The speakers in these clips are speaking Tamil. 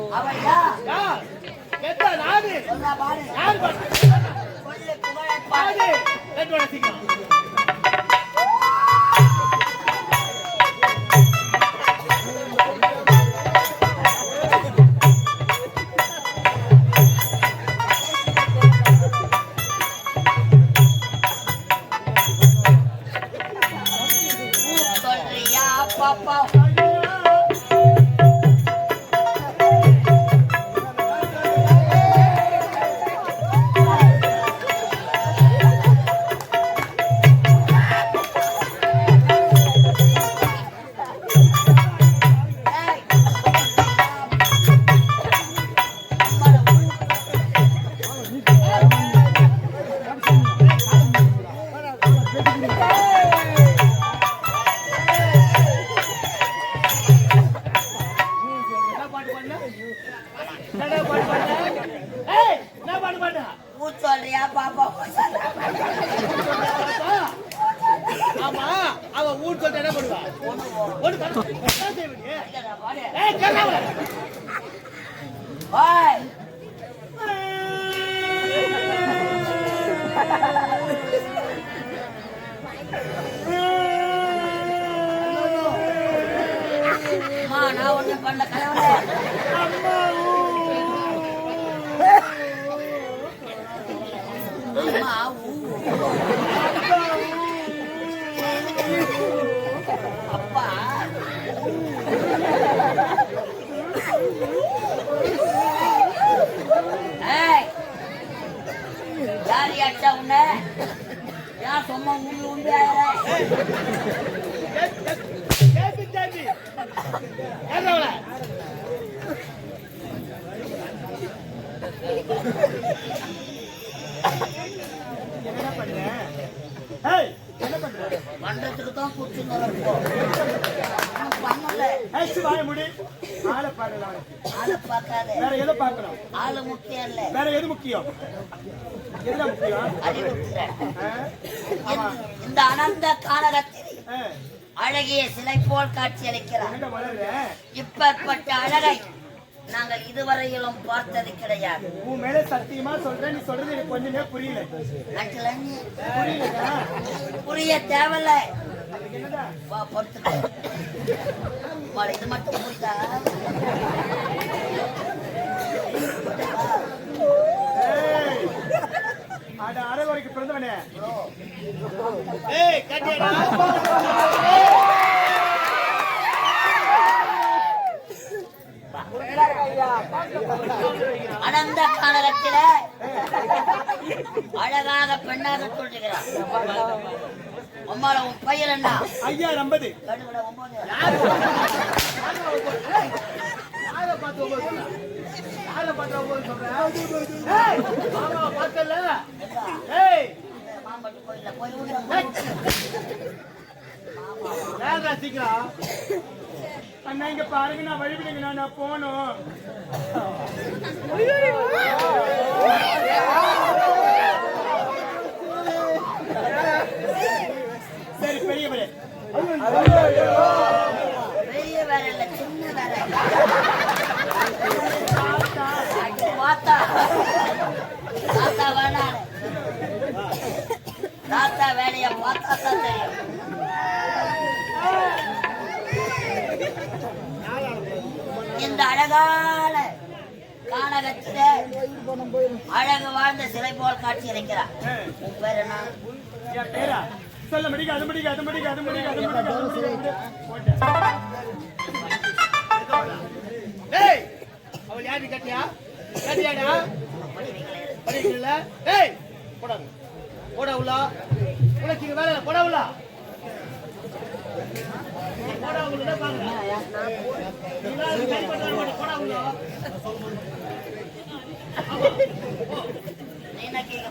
கேட்டவள அவன் யார்? யார் கேட்டா பாரு. சொல்லு புகழப் பாரு. நானு கேட்டவள சீக்கிரம். சொல்றியா ஏய் என்ன பாட்டு பாடுன ஊ சொல்றியா பாப்பா ஆமா அவ ஊர் சொல்லிட்டு என்ன பண்ணுவா? ஒண்ணு பண்ண செய்வீங்க ஏய் கேட்டவள ஓய் அம்மா நான் ஒண்ணும் பண்ண கலவல அம்மா ஊ அப்பா ஏய் யார் அடிச்சா உன்ன? யார் சும்மா உண்டு உண்டு என்ன பண்ற ஏய் என்ன பண்ற பண்றதுக்கு தான் ஏய் வாய முடி. ஆளை பாடலாம் ஆளை. பார்க்காத. வேற எதை பார்க்கணும்? ஆளு முக்கியம் இல்ல. வேற எது முக்கியம்? இந்த அனந்த காலகத்தில். அழகிய சிலை போல் காட்சி அளிக்கிறார். இப்பேற்பட்ட அழகை நாங்கள் இதுவரையிலும் பார்த்தது கிடையாது. உன் மேல சத்தியமா சொல்றேன் நீ சொல்றது எனக்கு கொஞ்சமே புரியல. புரிய தேவையில்ல. பொறுத்துக்க. இது மட்டும் புரியுதா? அட அரைவரைக்கு பிறந்தவனே. ஏய் கட்டியடா அனந்த காலகத்தில பெண்ணாக சொல்லுகிறார் அம்மால உன் பையன் என்ன ஐயா ஐம்பது கடுகுட ஒன்பது யாரை பார்த்து ஒன்பது சொல்ற யாரை பார்த்து ஒன்பது சொல்ற ஏய் மாமா பார்த்தல ஏய் மாம்பட்டு கோயில்ல போய் விடுறேன். வேறடா சீக்கிரம் அண்ணா இங்க பாருங்க நான் வழிவிடுங்க நான் போகணும் சரி பெரிய பெரிய பெரிய வேலை இல்ல சின்ன வேலை தாத்தா. தாத்தா பார்த்தா வேணாம். தாத்தா வேலைய பார்த்தா தான் தெரியும். இந்த அழகான கானகத்தில அழகு வாழ்ந்த சிலை போல் காட்சி அளிக்கிறார். உன் பேர் என்ன? சொல்ல முடிக்க அது முடிக்க அது முடிக்க அது முடிக்க அது முடிக்க அவள் யாரு கட்டியா? கேட்டியாடா படிக்கல. டேய் போடா. போடா உள்ள. உனக்கு வேலை போடா உள்ள. போடா உள்ள பாருங்க போடா உள்ள. என்ன கேட்க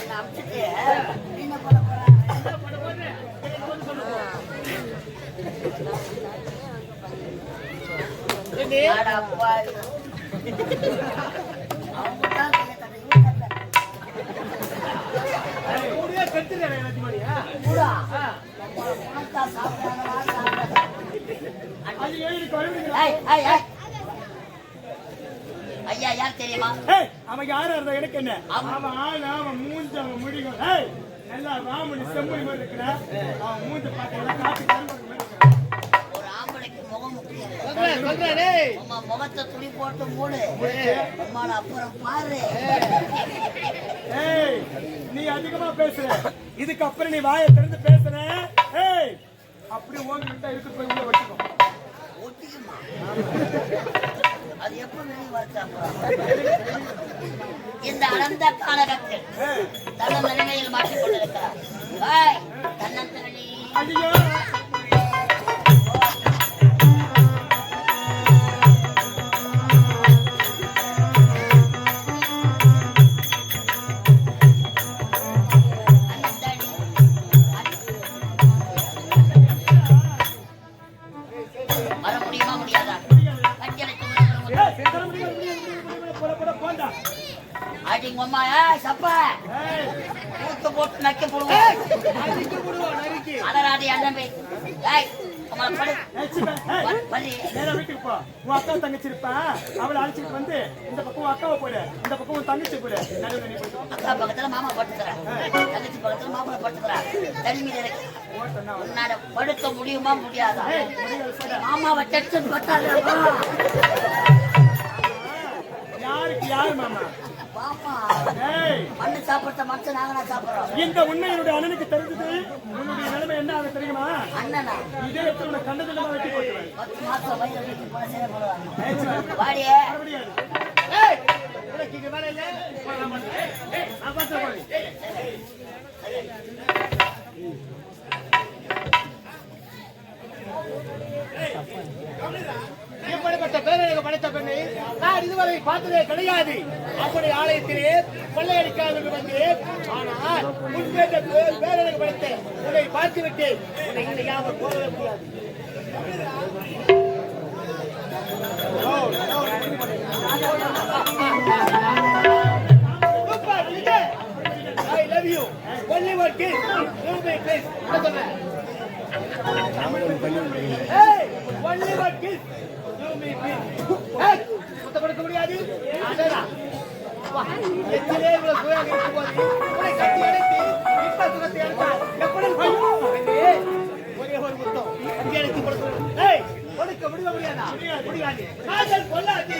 என்ன ஐயா யார் தெரியுமா அவன் யாரா இருந்தா எனக்கு என்ன? அவன் ஆள் அவன் மூஞ்ச அவன் முடிக்கும் நல்லா ராமணி செம்மொழி மாதிரி இருக்கிற. அவன் மூஞ்ச பார்த்தா காப்பி முகத்தை துணி போட்டு மூடு உம்மால அப்புறம் பாரு ஏய் நீ அதிகமா பேசுற இதுக்கப்புறம் நீ வாயை திறந்து பேசுற அப்படி ஓங்கிட்ட இருக்கு போய் உள்ள வச்சுக்கோ அது எப்ப வெளியே வருது இந்த அனந்த காலகத்தில் தன நிலைமையில் மாற்றிக் கொண்டிருக்கிறார் ஏய், தன்னந்தனி அடிங்க அம்மா ஏய் சப்பா. ஊத்து போட்டு நக்க போடுவோம். அலராடி அண்ணன் போய். ஏய் அக்கா தங்கச்சி இருப்பா அவளை அழைச்சிட்டு வந்து இந்த பக்கம் அக்காவை போடு. இந்த பக்கம் தங்கச்சி போடு. அக்கா பக்கத்துல மாமா படுத்துக்கிறேன் தங்கச்சி பக்கத்துல மாமா படுத்துக்கிறேன் தனிமையில இருக்கு உன்னால படுக்க முடியுமா முடியாதா? மாமாவை டென்ஷன் பட்டாங்க யாருக்கு யாரு மாமா? மண்ணு சாப்பிட்ட மட்டும் நாங்க சாப்பிடுறோம். இந்த உண்மை என்னுடைய அண்ணனுக்கு தெரிஞ்சது உன்னுடைய நிலைமை என்ன ஆகும் தெரியுமா? அண்ணனா? இதே உன்னை கண்டதுல வெட்டி போட்டுருவேன். பத்து மாசம் வயிறு வீட்டுக்கு போன சரி போடுவாங்க. ஏய். சிப்பா, வாடியே. வர முடியாது ஏய், உனக்கு இங்க வேலை இல்லை? போடா, போடா. ஏய், ஏய், நான் பார்த்து போறேன். இப்படிப்பட்ட பேரழகு பெண்ணை நான் இதுவரை பார்த்ததே கிடையாது அப்படி ஆலயத்திலே கொள்ளையடிக்காமல் வந்தேன் ஆனால் முன்பேற்ற பேரழகு படைத்த உன்னை பார்த்து விட்டேன் உன்னை இணையாமல் போகவே முடியாது Super, I love you. Only one kiss. Give me a kiss. Hey, only one kiss. Give முடியாது? அடடா. இவ்வளவு இருக்கும்போது, உன்னை கட்டி இப்ப சுகத்தை எப்படி ஒரே ஒரு முத்தம். கொடுக்க முடியாதா? முடியாது. காதல் கொள்ளாது